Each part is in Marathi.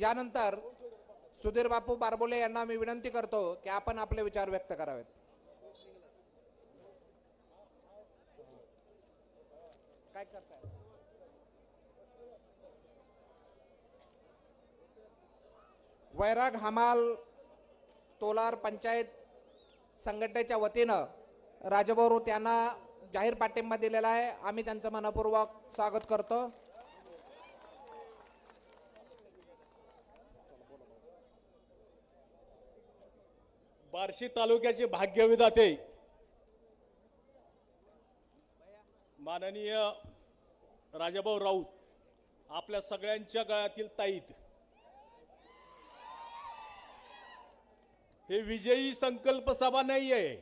यानंतर सुधीर बापू बारबोले यांना मी विनंती करतो की आपण आपले विचार व्यक्त करावेत. काय करताय? वैराग हमाल तोलार पंचायत संघटनेच्या वतीनं राजभाऊ त्यांना जाहीर पाठिंबा दिलेला आहे. आम्ही त्यांचं मनपूर्वक स्वागत करतो. बार्शी तालुक्याचे भाग्यविधाते माननीय राजाभाऊ राऊत आपल्या सगळ्यांच्या गळ्यातील ताईत. हे विजयी संकल्प सभा नाही आहे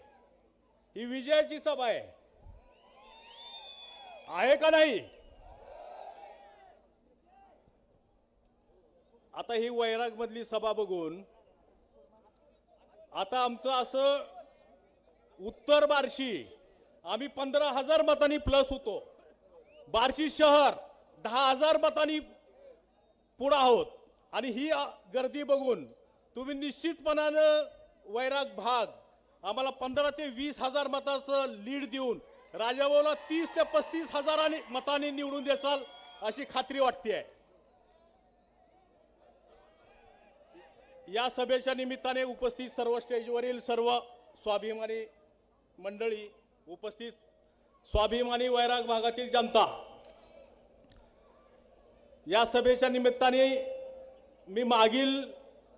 ही विजयाची सभा आहे. आहे का नाही? आता ही वैराग मधली सभा बघून आता आमचं असं उत्तर बार्शी आम्ही पंधरा हजार मतांनी प्लस होतो. बार्शी शहर दहा हजार मतांनी पुढं आहोत. आणि ही गर्दी बघून तुम्ही निश्चितपणानं वैराग भाग आम्हाला पंधरा ते वीस हजार मताचं लीड देऊन राजाभाऊला तीस ते पस्तीस हजारांनी मतांनी निवडून देचाल अशी खात्री वाटते आहे या सभेच्या निमित्ताने उपस्थित सर्व स्टेजवरील सर्व स्वाभिमानी मंडळी उपस्थित स्वाभिमानी वैराग भागातील जनता या सभेच्या निमित्ताने मी मागील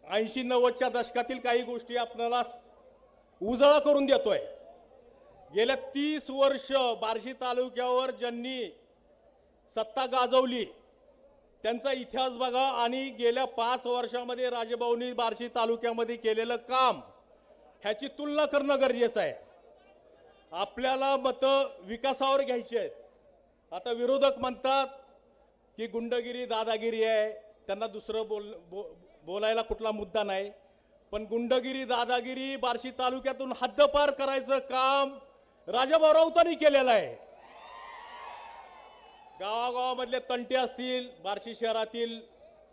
ऐंशी नव्वदच्या दशकातील काही गोष्टी आपल्याला उजळा करून देतोय. गेल्या तीस वर्ष बार्शी तालुक्यावर ज्यांनी सत्ता गाजवली त्यांचा इतिहास बघा आणि गेल्या पाच वर्षामध्ये राजेभाऊनी बार्शी तालुक्यामध्ये केलेलं काम ह्याची तुलना करणं गरजेचं आहे. आपल्याला मतं विकासावर घ्यायची आहेत. आता विरोधक म्हणतात की गुंडगिरी दादागिरी आहे त्यांना दुसरं बोल बो, बोलायला कुठला मुद्दा नाही. पण गुंडगिरी दादागिरी बार्शी तालुक्यातून हद्दपार करायचं काम राजाभाऊ राऊतांनी केलेला आहे. गावागावामधले तंटे असतील बार्शी शहरातील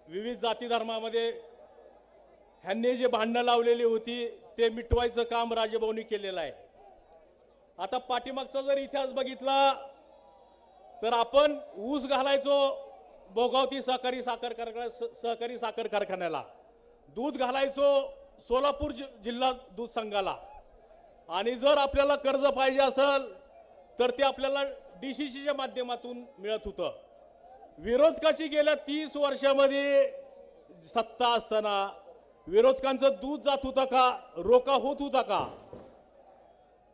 विविध जाती धर्मामध्ये ह्यांनी जे भांडणं लावलेली होती ते मिटवायचं काम राजभाऊनी केलेलं आहे. आता पाठीमागचा जर इतिहास बघितला तर आपण ऊस घालायचो भोगावती सहकारी साखर कारखाना सहकारी साखर कारखान्याला. दूध घालायचो सोलापूर जि- जिल्हा दूध संघाला. आणि जर आपल्याला कर्ज पाहिजे असेल तर ते आपल्याला डी सी सीच्या माध्यमातून मिळत होतं. विरोधकाची गेल्या तीस वर्षामध्ये? सत्ता असताना. विरोधकांचं दूध जात होतं का? रोका होत होता का?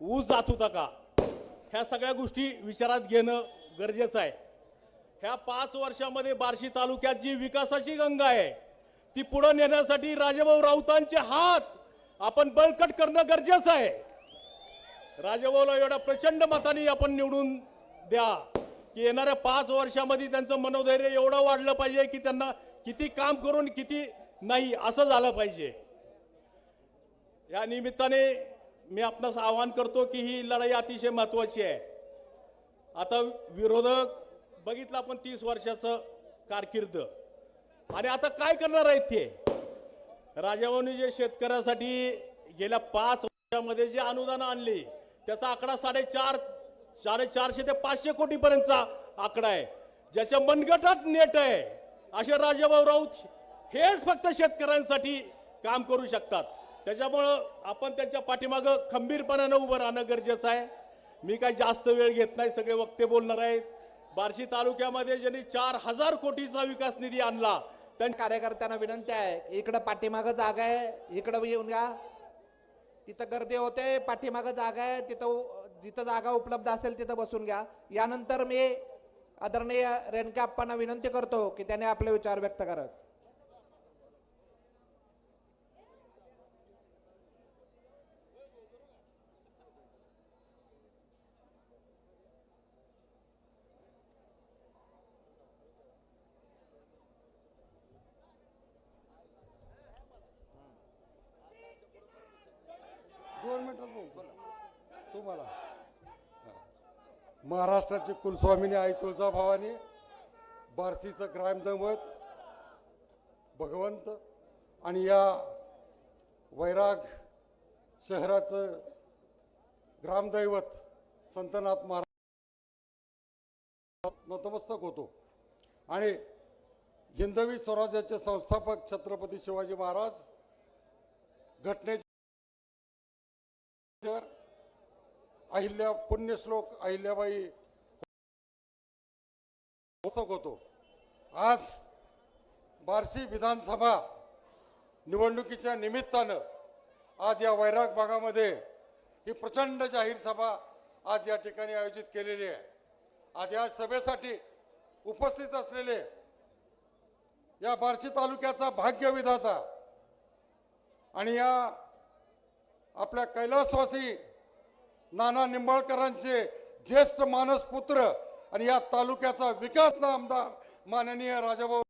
ऊस जात होता का? ह्या सगळ्या गोष्टी विचारात घेणं गरजेचं आहे. ह्या पाच वर्षामध्ये बार्शी तालुक्यात जी विकासाची गंगा आहे ती पुढे नेण्यासाठी राजाभाऊ राऊतांचे हात आपण बळकट करणं गरजेचं आहे. राजभाऊला एवढ्या प्रचंड मताने आपण निवडून द्या. की येणाऱ्या पाच वर्षामध्ये त्यांचं मनोधैर्य एवढं वाढलं पाहिजे की त्यांना किती काम करून किती नाही असं झालं पाहिजे. या निमित्ताने मी आपणास आवाहन करतो की ही लढाई अतिशय महत्वाची आहे. आता विरोधक बघितलं आपण तीस वर्षाचं कारकिर्द. आणि आता काय करणार आहेत ते? राजाभाऊनी जे शेतकऱ्यासाठी गेल्या पाच वर्षामध्ये जे अनुदान आणले त्याचा आकडा साडेचार साडेचारशे ते पाचशे कोटीपर्यंतचा आकडा आहे. ज्याच्या मनगटात नेट आहे. असे राजाभाऊ राऊत हेच फक्त शेतकऱ्यांसाठी काम करू शकतात. त्याच्यामुळं आपण त्यांच्या पाठीमागं खंबीरपणानं उभं राहणं गरजेचं आहे. मी काही जास्त वेळ घेत नाही सगळे वक्ते बोलणार आहेत. बार्शी तालुक्यामध्ये ज्यांनी चार हजार कोटीचा विकास निधी आणला त्यांच्या कार्यकर्त्यांना विनंती आहे इकडं पाठीमागं जागा आहे इकडं येऊन घ्या तिथं गर्दी होते पाठीमागं जागा आहे तिथं जिथं जागा उपलब्ध असेल तिथं बसून घ्या. यानंतर मी आदरणीय रेणके आप्पांना विनंती करतो की त्याने आपले विचार व्यक्त करत दोन मिनिटात बोल तू बोला महाराष्ट्राची कुलस्वामिनी आई तुळजाभवानी बार्शीचं ग्रामदैवत भगवंत आणि या वैराग शहराचं ग्रामदैवत संतनाथ महाराज नतमस्तक होतो. आणि हिंदवी स्वराज्याचे संस्थापक छत्रपती शिवाजी महाराज घटनेचे अहिल्या पुण्यश्लोक अहिल्याबाई पुस्तक होतो. आज बार्शी विधानसभा निवडणुकीच्या निमित्तानं आज या वैराग भागामध्ये ही प्रचंड जाहीर सभा आज या ठिकाणी आयोजित केलेली आहे. आज या सभेसाठी उपस्थित असलेले या बार्शी तालुक्याचा भाग्य विधाता आणि या आपल्या कैलासवासी नाना निंबाळकरांचे ज्येष्ठ मानस पुत्र आणि या तालुक्याचा विकास आमदार माननीय राजाभाऊ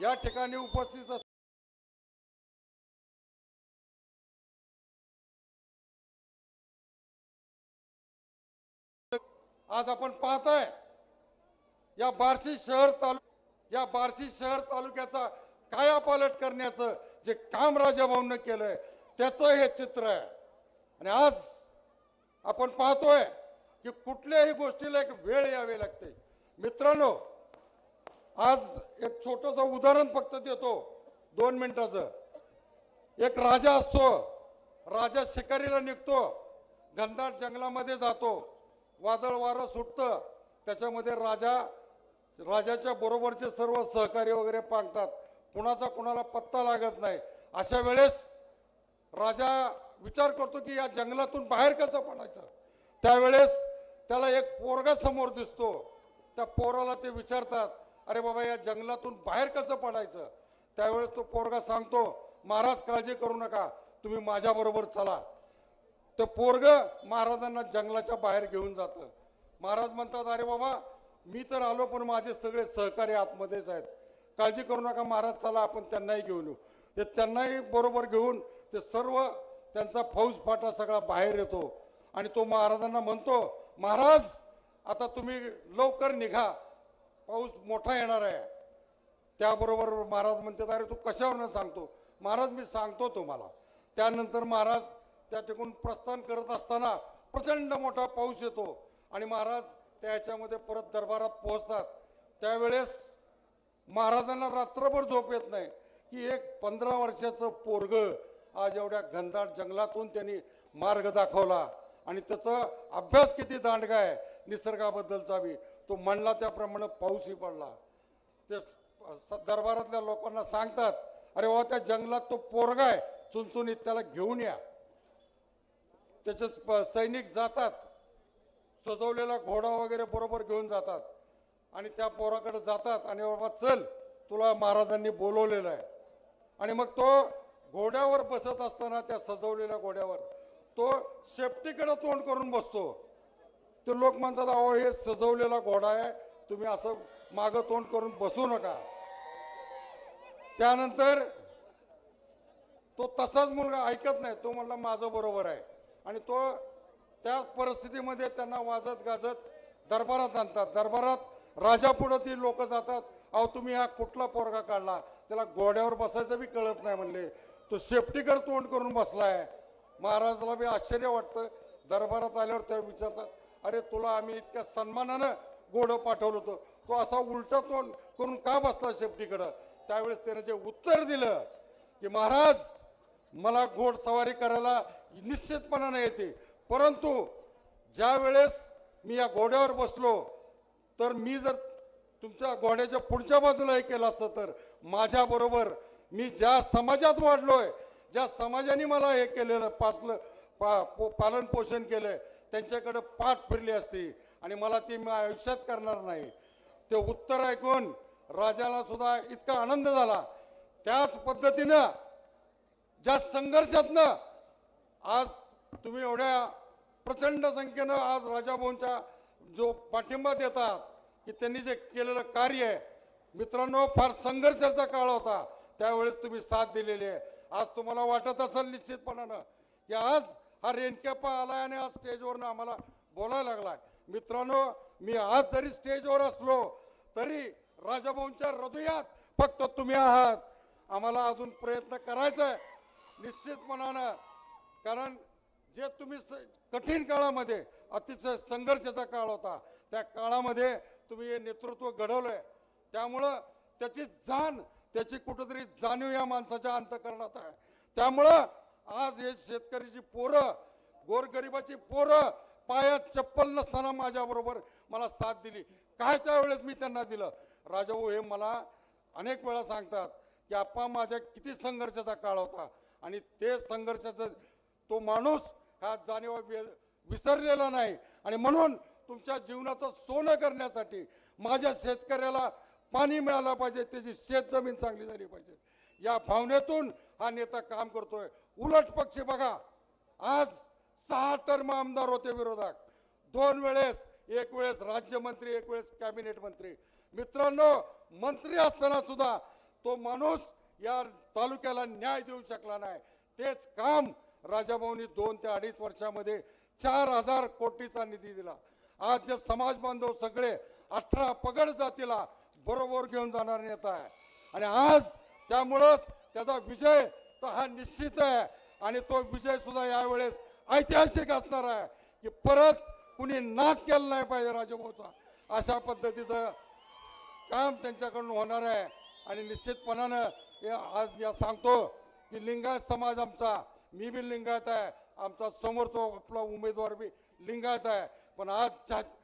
या ठिकाणी उपस्थित अस- आज आपण पाहताय या बार्शी शहर तालु या बार्शी शहर तालुक्याचा कायापालट करण्याचं जे काम राजाभाऊनं केलंय त्याचं हे चित्र आहे. आणि आज आपण पाहतोय की कुठल्याही गोष्टीला एक वेळ यावी लागते. मित्रांनो आज एक छोटस उदाहरण फक्त देतो. दोन मिनिटाचं. एक राजा असतो. राजा शिकारीला निघतो. घनदाट जंगलामध्ये जातो. वादळ वारं सुटतं. त्याच्यामध्ये राजा राजाच्या बरोबरचे सर्व सहकारी वगैरे पांगतात. कुणाचा कुणाला पत्ता लागत नाही. अशा वेळेस राजा विचार करतो की या जंगलातून बाहेर कसं पडायचं? त्यावेळेस त्याला एक पोरगा समोर दिसतो. त्या पोराला ते विचारतात अरे बाबा या जंगलातून बाहेर कसं पडायचं? त्यावेळेस तो पोरगा सांगतो महाराज काळजी करू नका तुम्ही माझ्याबरोबर चला. तर पोरग महाराजांना जंगलाच्या बाहेर घेऊन जातं. महाराज म्हणतात अरे बाबा मी तर आलो पण माझे सगळे सहकारी आतमध्येच आहेत. काळजी करू नका महाराज चला आपण त्यांनाही घेऊन येऊ. ते त्यांनाही बरोबर घेऊन ते सर्व त्यांचा फौजफाटा सगळा बाहेर येतो. आणि तो महाराजांना म्हणतो महाराज आता तुम्ही लवकर निघा. पाऊस मोठा येणार आहे. त्याबरोबर महाराज म्हणतात अरे तू कशावरनं सांगतो? महाराज मी सांगतो तुम्हाला. त्यानंतर महाराज त्या ठिकाणून प्रस्थान करत असताना प्रचंड मोठा पाऊस येतो. आणि महाराज त्या ह्याच्यामध्ये परत दरबारात पोहोचतात. त्यावेळेस महाराजांना रात्रभर झोप येत नाही. की एक पंधरा वर्षाचं पोरग आज एवढ्या घनदाट जंगलातून त्यांनी मार्ग दाखवला. आणि त्याचा अभ्यास किती दांडगा आहे निसर्गाबद्दलचा बी. तो म्हणला त्याप्रमाणे पाऊसही पडला. ते दरबारातल्या लोकांना सांगतात अरे बाबा त्या जंगलात तो पोरगा आहे चुनचुनीत त्याला घेऊन या. त्याचे प- सैनिक जातात सजवलेला घोडा वगैरे बरोबर घेऊन जातात. आणि त्या पोराकडे जातात आणि बाबा चल तुला महाराजांनी बोलवलेलं आहे. आणि मग तो घोड्यावर बसत असताना त्या सजवलेल्या घोड्यावर तो सेफ्टीकडे तोंड करून बसतो. ते लोक म्हणतात अहो हे सजवलेला घोडा आहे तुम्ही असं मागं तोंड करून बसू नका. त्यानंतर तो तसाच मुलगा ऐकत नाही. तो म्हणला माझं बरोबर आहे. आणि तो त्या परिस्थितीमध्ये त्यांना वाजत गाजत दरबारात आणतात. दरबारात राजापुढं ती लोक जातात. अहो तुम्ही हा कुठला पोरगा काढला? त्याला घोड्यावर बसायचं बी कळत नाही म्हणले. तो सेफ्टीकडे तोंड करून बसलाय. महाराजाला बी आश्चर्य वाटतं. दरबारात आल्यावर त्या विचारतात अरे तुला आम्ही इतक्या सन्मानानं घोडं पाठवलं होतं. तो असा उलटा तोंड करून का बसला सेफ्टीकडं त्यावेळेस त्याने जे उत्तर दिलं की महाराज मला घोडसवारी करायला निश्चितपणानं येते. परंतु ज्या वेळेस मी या घोड्यावर बसलो तर मी जर तुमच्या घोड्याच्या पुढच्या बाजूला हे केलं असतं तर माझ्याबरोबर मी ज्या समाजात वाढलोय ज्या समाजाने मला हे केलेलं पासलं पा पो पालन पोषण केलंय त्यांच्याकडे पाठ फिरली असती आणि मला ती मी आयुष्यात करणार नाही. ते उत्तर ऐकून राजाला सुद्धा इतका आनंद झाला. त्याच पद्धतीनं ज्या संघर्षातनं आज तुम्ही एवढ्या प्रचंड संख्येनं आज राजाभाऊंच्या जो पाठिंबा देतात की त्यांनी जे केलेलं कार्य आहे मित्रांनो फार संघर्षाचा काळ होता. त्यावेळेस तुम्ही साथ दिलेली आहे. आज तुम्हाला वाटत असेल निश्चितपणानं की आज हा रेणकेप्पा आलाय आणि आज स्टेजवरनं आम्हाला बोलायला लागलाय. मित्रांनो मी आज जरी स्टेजवर असलो तरी राजाभाऊंच्या हृदयात फक्त तुम्ही आहात. आम्हाला अजून प्रयत्न करायचा आहे. निश्चितपणानं कारण जे तुम्ही स- कठीण काळामध्ये अतिशय संघर्षाचा काळ होता. त्या काळामध्ये तुम्ही हे नेतृत्व घडवलंय. त्यामुळं त्याची जाण त्याची कुठंतरी जाणीव या माणसाच्या अंतकरणात आहे. त्यामुळं आज हे शेतकऱ्याची पोरं गोरगरिबाची पोरं पायात चप्पल नसताना माझ्याबरोबर मला साथ दिली. काय त्यावेळेस मी त्यांना दिलं? राजाभाऊ हे मला अनेक वेळा सांगतात की आप्पा माझ्या किती संघर्षाचा काळ होता आणि ते संघर्षाचा तो माणूस ह्या जाणीवा वि- विसरलेला नाही. आणि म्हणून तुमच्या जीवनाचं सोनं करण्यासाठी माझ्या शेतकऱ्याला पाणी मिळालं पाहिजे त्याची शेत जमीन चांगली झाली पाहिजे. या भावनेतून हा नेता काम करतोय. उलट पक्षी बघा आज सहा टर्म आमदार होते विरोधक. दोन वेळेस एक वेळेस राज्यमंत्री एक वेळेस कॅबिनेट मंत्री. मित्रांनो मंत्री असताना सुद्धा तो माणूस या तालुक्याला न्याय देऊ शकला नाही. तेच काम राजाभाऊनी दोन ते अडीच वर्षामध्ये चार हजार कोटीचा निधी दिला. आज जे समाज बांधव सगळे अठरा पगड जातीला बरोबर घेऊन जाणार नेता आहे. आणि आज त्यामुळंच त्याचा विजय तर हा निश्चित आहे. आणि तो विजय सुद्धा यावेळेस ऐतिहासिक असणार आहे की परत कुणी नाद केला नाही पाहिजे राजभाऊचा अशा पद्धतीचं काम त्यांच्याकडून होणार आहे. आणि निश्चितपणानं हे आज या सांगतो की लिंगायत समाज आमचा मी बी लिंगायत आहे. आमचा समोरचा आपला उमेदवार बी लिंगायत आहे. पण आज चा-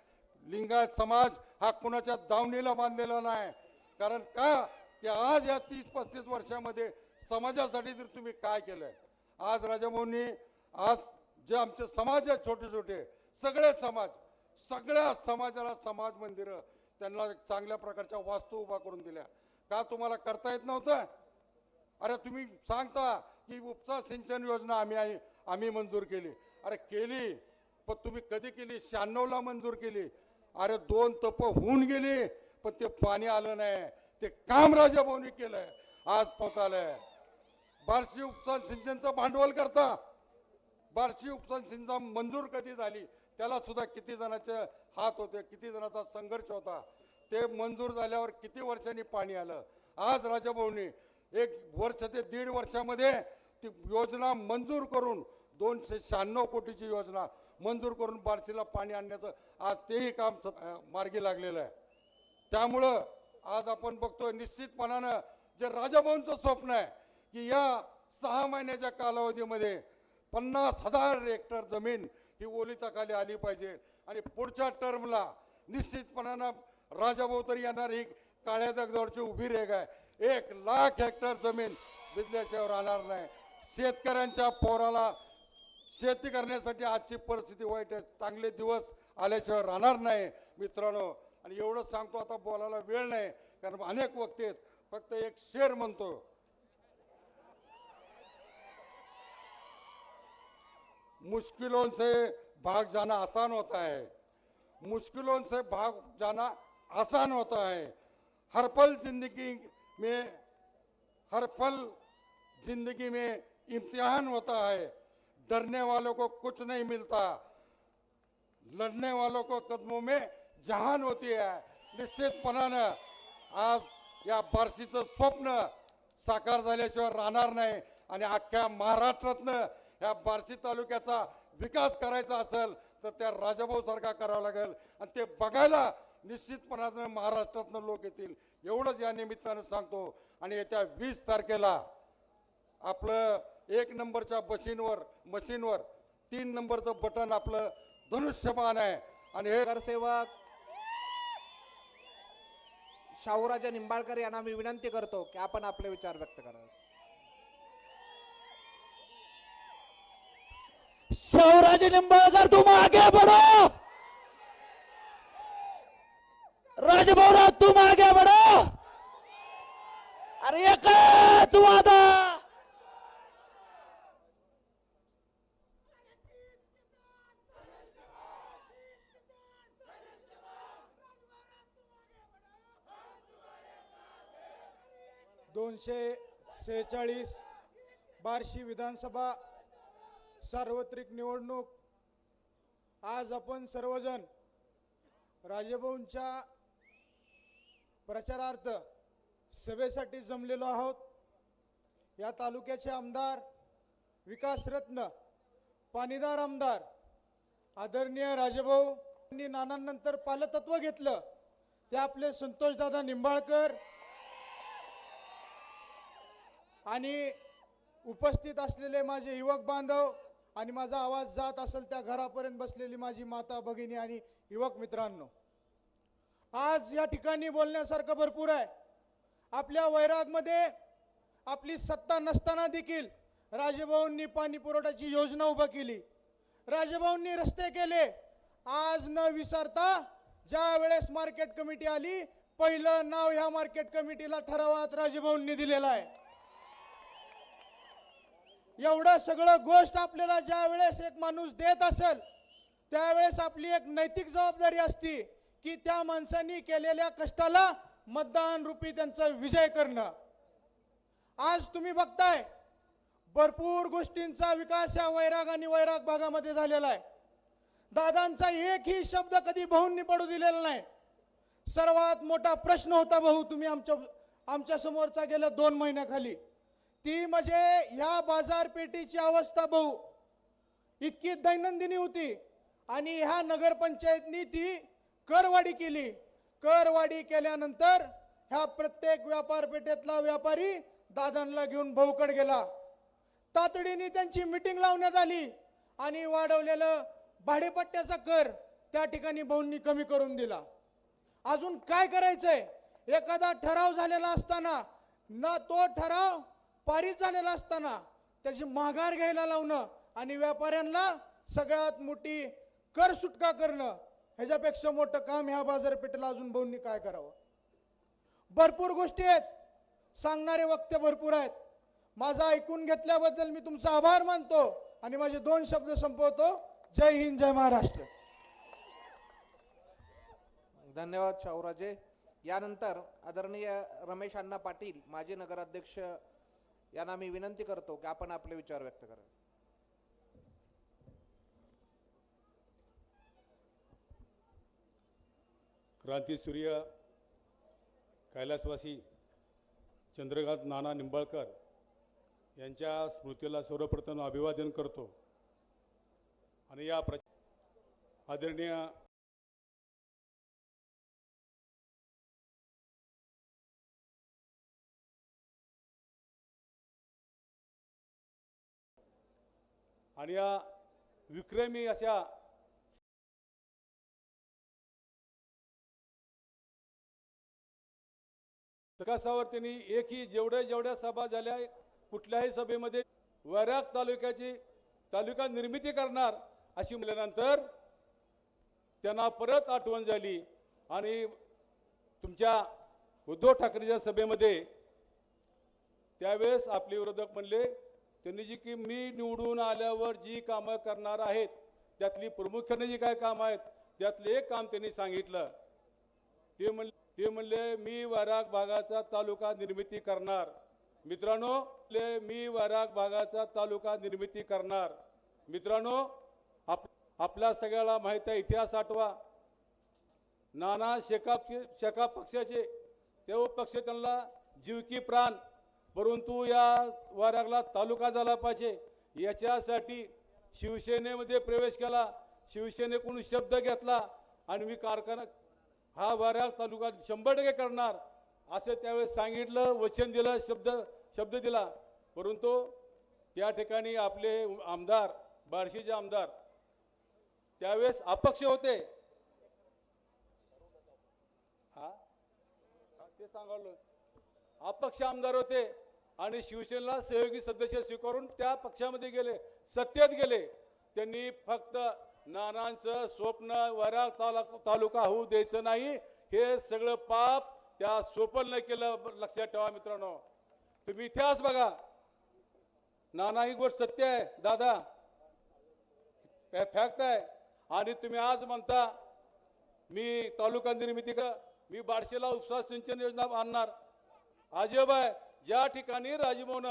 लिंगायत समाज हा कुणाच्या दावणीला बांधलेला नाही. कारण का? की आज या तीस पस्तीस वर्षामध्ये समाजासाठी तर तुम्ही काय केलंय? आज राजाभाऊंनी आज जे आमचे समाज आहेत छोटे छोटे सगळे समाज सगळ्या समाजाला समाज मंदिरं त्यांना एक चांगल्या प्रकारच्या वास्तू उभा करून दिल्या. का तुम्हाला करता येत नव्हतं? अरे तुम्ही सांगता की उपसा सिंचन योजना आम्ही आम्ही- आम्ही मंजूर केली. अरे केली पण तुम्ही कधी केली? शहाण्णवला मंजूर केली. अरे दोन तप होऊन गेली पण ते पाणी आलं नाही. ते काम राजाभाऊनी केलंय. आज पोतालंय बार्शी उपसान सिंचनचं भांडवल करता. बार्शी उपसान सिंचन मंजूर कधी झाली? त्याला सुद्धा किती जणांचे हात होते किती जणांचा संघर्ष होता. ते मंजूर झाल्यावर किती वर्षांनी पाणी आलं? आज राजाभाऊनी एक वर्ष ते दीड वर्षामध्ये ती योजना मंजूर करून दोनशे शहाण्णव कोटीची योजना मंजूर करून बार्शीला पाणी आणण्याचं आज तेही काम स- मार्गी लागलेलं आहे. त्यामुळं आज आपण बघतोय निश्चितपणानं जे राजाभाऊंचं स्वप्न आहे की या सहा महिन्याच्या कालावधीमध्ये पन्नास हजार हेक्टर जमीन ही ओलिताखाली आली पाहिजे आणि पुढच्या टर्मला निश्चितपणानं राजाभाऊ तर येणार ही काळ्या दगदावरची उभी रेग आहे. एक लाख हेक्टर जमीन बिजल्याशिवाय राहणार नाही. शेतकऱ्यांच्या पोराला शेती करण्यासाठी आजची परिस्थिती वाईट आहे. चांगले दिवस आल्याशिवाय राहणार नाही मित्रांनो. आणि एवढंच सांगतो आता बोलायला वेळ नाही कारण अनेक वक्ते आहेत. फक्त एक शेर म्हणतो. मुश्किलों से भाग जाना आसान होता है मुश्किलों से भाग जाना आसान होता है हर पल जिंदगी में हर पल जिंदगी में इम्तिहान होता है. डरने वालों को कुछ नहीं मिलता। लड़ने वालों को कदमों में जहान होती है। निश्चितपणानं आज या बार्शीचं स्वप्न साकार झाल्याशिवाय राहणार नाही आणि अख्ख्या महाराष्ट्रातनं या बार्शी तालुक्याचा विकास करायचा असेल तर त्या राजाभाऊ सारखा करावा लागेल. आणि ते बघायला निश्चितपणानं महाराष्ट्रातनं लोक येतील. एवढंच या निमित्तानं सांगतो. आणि येत्या वीस तारखेला आपलं एक नंबरच्या मशीनवर मशीनवर तीन नंबरचं बटन आपलं धनुष्यमान आहे. आणि हे नगरसेवक शाहूराजा निंबाळकर यांना मी विनंती करतो की आपण आपले विचार व्यक्त करावे. शौराज निंबाळकर तुम आगे बढ़ो राजभवनात तुम आगे बढ़ो अरे एकच वादा! दोनशे सेहेचाळीस बार्शी विधानसभा सार्वत्रिक निवडणूक. आज आपण सर्वजण राजेभाऊंच्या प्रचारार्थ सभेसाठी जमलेलो आहोत. या तालुक्याचे आमदार विकासरत्न पाणीदार आमदार आदरणीय राजेभाऊ यांनी नानांनंतर पालतत्व घेतलं. ते आपले संतोषदादा निंबाळकर आणि उपस्थित असलेले माझे युवक बांधव आणि माझा आवाज जात असेल त्या घरापर्यंत बसलेली माझी माता भगिनी आणि युवक मित्रांनो आज या ठिकाणी बोलण्यासारखं भरपूर आहे. आपल्या वैरागमध्ये आपली सत्ता नसताना देखील राजेभाऊंनी पाणी पुरवठ्याची योजना उभा केली. राजभवननी रस्ते केले. आज न विसरता ज्या वेळेस मार्केट कमिटी आली पहिलं नाव ह्या मार्केट कमिटीला ठरावात राजभवननी दिलेलं आहे. एवढं सगळं गोष्ट आपल्याला ज्या वेळेस एक माणूस देत असेल त्यावेळेस आपली एक नैतिक जबाबदारी असती की त्या माणसांनी केलेल्या कष्टाला मतदान रूपी त्यांचा विजय करणं. आज तुम्ही बघताय भरपूर गोष्टींचा विकास या वैराग आणि वैराग भागामध्ये झालेला आहे. दादांचा एकही शब्द कधी भाऊंनी पडू दिलेला नाही. सर्वात मोठा प्रश्न होता भाऊ तुम्ही आमच्या आमच्या समोरचा गेल्या दोन महिन्याखाली. ती म्हणजे ह्या बाजारपेठेची अवस्था भाऊ. इतकी दैनंदिनी होती आणि ह्या नगरपंचायतनी ती करवाढी केली. करवाढी केल्यानंतर ह्या प्रत्येक व्यापारपेठेतला व्यापारी दादांना घेऊन भाऊकड गेला. तातडीने त्यांची मिटिंग लावण्यात आली आणि वाढवलेलं भाडेपट्ट्याचा कर त्या ठिकाणी भाऊंनी कमी करून दिला. अजून काय करायचंय? एखादा ठराव झालेला असताना ना तो ठराव पारित झालेला असताना त्याची माघार घ्यायला लावणं आणि व्यापाऱ्यांना सगळ्यात मोठी कर सुटका करणं ह्याच्यापेक्षा मोठं काम ह्या बाजारपेठेला अजून भाऊंनी काय करावं? भरपूर गोष्टी आहेत. सांगणारे वक्ते भरपूर आहेत. माझं ऐकून घेतल्याबद्दल मी तुमचा आभार मानतो आणि माझे दोन शब्द संपवतो. जय हिंद जय महाराष्ट्र. धन्यवाद शाहूराजे. यानंतर आदरणीय रमेश अण्णा पाटील माजी नगराध्यक्ष यांना मी विनंती करतो की आपण आपले विचार व्यक्त करा. क्रांतीसूर्य कैलासवासी चंद्रकांत नाना निंबाळकर यांच्या स्मृतीला सर्वप्रथम अभिवादन करतो. आणि या प्र आदरणीय आणि या विक्रमी अशा विकासावर त्यांनी एकही जेवढ्या जेवढ्या सभा झाल्या कुठल्याही सभेमध्ये वैराग तालुक्याची तालुका निर्मिती करणार अशी म्हटल्यानंतर त्यांना परत आठवण झाली आणि तुमच्या उद्धव ठाकरेच्या सभेमध्ये त्यावेळेस आपले विरोधक म्हणले त्यांनी जी की मी निवडून आल्यावर जी कामं करणार आहेत त्यातली प्रामुख्याने जी काय कामं आहेत त्यातले एक काम त्यांनी सांगितलं. ते म्हण ते म्हणले मी वैराग भागाचा तालुका निर्मिती करणार. मित्रांनो मी वैराग भागाचा तालुका निर्मिती करणार. मित्रांनो आप आपल्या सगळ्याला माहिती आहे इतिहास आठवा. नाना शेकाप शेकाप पक्षाचे तेव्हा पक्ष त्यांना जीवकी प्राण परंतु या वैरागला तालुका झाला पाहिजे. याच्यासाठी शिवसेनेमध्ये प्रवेश केला. शिवसेनेकडून शब्द घेतला आणि मी कारखाना हा वैराग तालुका शंभर टक्के करणार असं त्यावेळेस सांगितलं वचन दिलं शब्द शब्द दिला. परंतु त्या ठिकाणी आपले आमदार बार्शीचे आमदार त्यावेळेस अपक्ष होते. हा? ते सांगालो अपक्ष आमदार होते. आणि शिवसेनेला सहयोगी सदस्य स्वीकारून त्या पक्षामध्ये गेले सत्तेत गेले. त्यांनी फक्त नानांचं स्वप्न वराग तालुका तालुका होऊ द्यायचं नाही हे सगळं पाप त्या स्वप्न केलं लक्षात ठेवा मित्रांनो. तुम्ही इतिहास बघा. नाना ही गोष्ट सत्य आहे दादा. काय फॅक्ट आहे. आणि तुम्ही आज म्हणता मी तालुका निर्मिती का? मी बार्शीला उपसा सिंचन योजना आणणार. अजब आहे. ज्या ठिकाणी राजभवन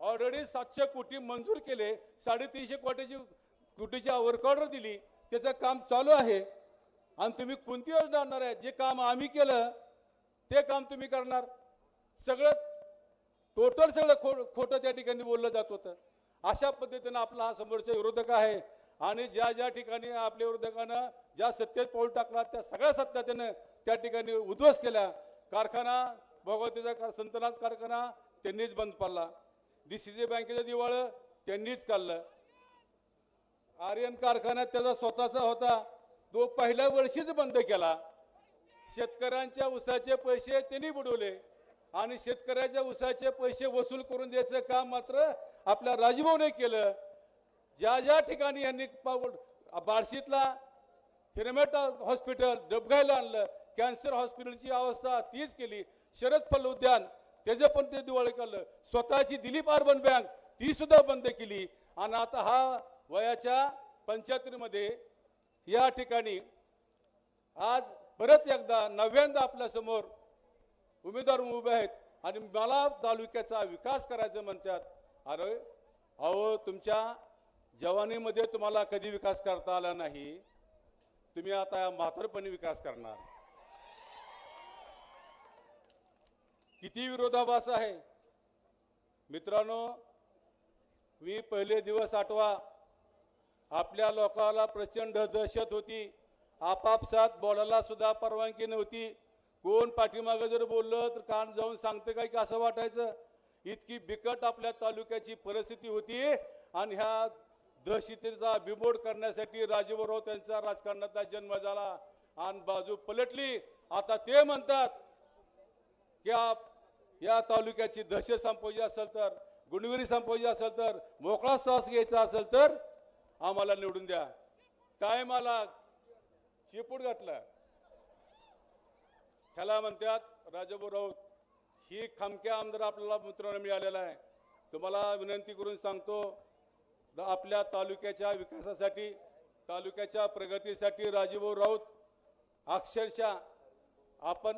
ऑलरेडी सातशे कोटी मंजूर केले साडेतीनशे कोटीची कोटीची वर्क ऑर्डर दिली त्याचं काम चालू आहे. आणि तुम्ही कोणती योजना आणणार आहे? जे काम आम्ही केलं ते काम तुम्ही करणार. सगळं टोटल सगळं खो खोटं त्या ठिकाणी बोललं जात होतं. अशा पद्धतीनं आपला हा समोरचा विरोधक आहे. आणि ज्या ज्या ठिकाणी आपल्या विरोधकानं ज्या सत्तेत पाऊल टाकला त्या सगळ्या सत्ता त्यानं त्या ठिकाणी उद्ध्वस्त केल्या. कारखाना भगवतीचा का संतनाथ कारखाना त्यांनीच बंद पडला. डी सी सी बँकेचं दिवाळं त्यांनीच काढलं. आर्यन कारखाना त्याचा स्वतःचा होता. तो पहिल्या वर्षीच बंद केला. शेतकऱ्यांच्या उसाचे पैसे त्यांनी बुडवले. आणि शेतकऱ्याच्या उसाचे पैसे वसूल करून द्यायचं काम मात्र आपल्या राजभाऊने केलं. ज्या ज्या ठिकाणी यांनी बार्शीतला हिरमेट हॉस्पिटल डबघायला आणलं कॅन्सर हॉस्पिटलची अवस्था तीच केली. शरद फल उद्यान त्याचं पण ते दिवाळी काढलं. स्वतःची दिलीप अर्बन बँक ती सुद्धा बंद केली. आणि आता हा वयाच्या पंच्याहत्तरमध्ये या ठिकाणी आज परत एकदा नव्यांदा आपल्यासमोर उमेदवार उभे आहेत. आणि मला तालुक्याचा विकास करायचं म्हणतात. अरे अहो तुमच्या जवानीमध्ये तुम्हाला कधी विकास करता आला नाही? तुम्ही आता म्हातारपणी विकास करणार. किती विरोधाभास आहे? मित्रांनो मी पहिले दिवस आठवा. आपल्या लोकाला प्रचंड दहशत होती. आपापसात बोलायला सुद्धा परवानगी नव्हती. कोण पाठीमागं जर बोललं तर कान जाऊन सांगते काय की असं वाटायचं? इतकी बिकट आपल्या तालुक्याची परिस्थिती होती आणि ह्या दहशतीचा बिमोड करण्यासाठी राजेबरोबर त्यांचा राजकारणाचा जन्म झाला. आणि बाजू पलटली. आता ते म्हणतात की आप- या तालुक्याची दहशत संपवायची असेल तर गुणविरी संपवायची असेल तर मोकळा श्वास घ्यायचा असेल तर आम्हाला निवडून द्या. टायमाला चिपूट घातला. ह्याला म्हणतात राजाभाऊ राऊत ही खमक्या आमदार आपल्याला मित्रांनो मिळालेला आहे. तुम्हाला विनंती करून सांगतो आपल्या तालुक्याच्या विकासासाठी तालुक्याच्या प्रगतीसाठी राजीभाऊ राऊत अक्षरशः आपण